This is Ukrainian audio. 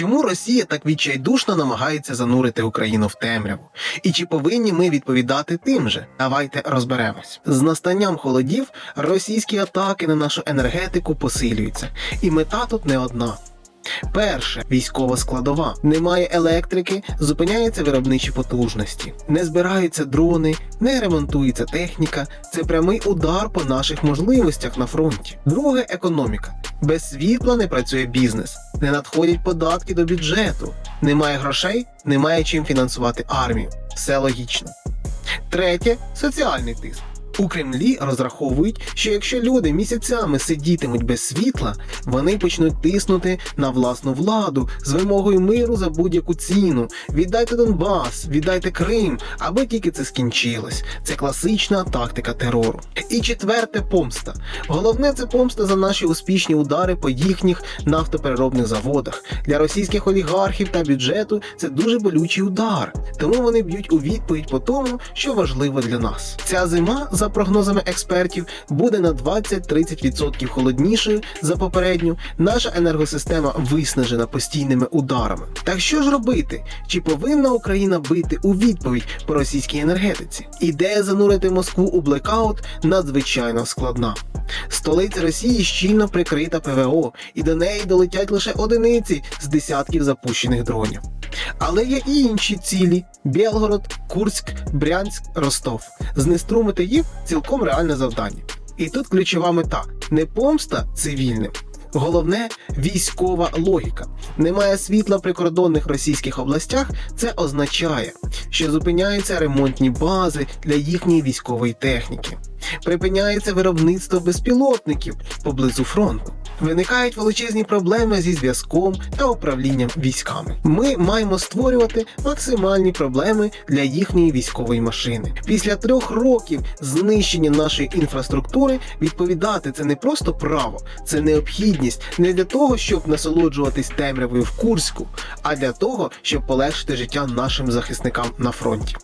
Чому Росія так відчайдушно намагається занурити Україну в темряву? І чи повинні ми відповідати тим же? Давайте розберемось. З настанням холодів російські атаки на нашу енергетику посилюються, і мета тут не одна. Перше військова складова. Немає електрики, зупиняються виробничі потужності, не збираються дрони, не ремонтується техніка. Це прямий удар по наших можливостях на фронті. Друге економіка. Без світла не працює бізнес, не надходять податки до бюджету, немає грошей, немає чим фінансувати армію. Все логічно. Третє соціальний тиск. У Кремлі розраховують, що якщо люди місяцями сидітимуть без світла, вони почнуть тиснути на власну владу з вимогою миру за будь-яку ціну. Віддайте Донбас, віддайте Крим, аби тільки це скінчилось. Це класична тактика терору. І четверте помста. Головне це помста за наші успішні удари по їхніх нафтопереробних заводах. Для російських олігархів та бюджету це дуже болючий удар, тому вони б'ють у відповідь по тому, що важливо для нас. Ця зима, за прогнозами експертів, буде на 20-30% холоднішою за попередню. Наша енергосистема виснажена постійними ударами. Так що ж робити? Чи повинна Україна бити у відповідь по російській енергетиці? Ідея занурити Москву у блекаут надзвичайно складна. Столиця Росії щільно прикрита ПВО, і до неї долетять лише одиниці з десятків запущених дронів. Але є і інші цілі: Білгород, Курськ, Брянськ, Ростов. Знеструмити їх цілком реальне завдання. І тут ключова мета не помста цивільним. Головне військова логіка. Немає світла в прикордонних російських областях. Це означає, що зупиняються ремонтні бази для їхньої військової техніки. Припиняється виробництво безпілотників поблизу фронту. Виникають величезні проблеми зі зв'язком та управлінням військами. Ми маємо створювати максимальні проблеми для їхньої військової машини. Після трьох років знищення нашої інфраструктури відповідати це не просто право, це необхідність не для того, щоб насолоджуватись темрявою в Курську, а для того, щоб полегшити життя нашим захисникам на фронті.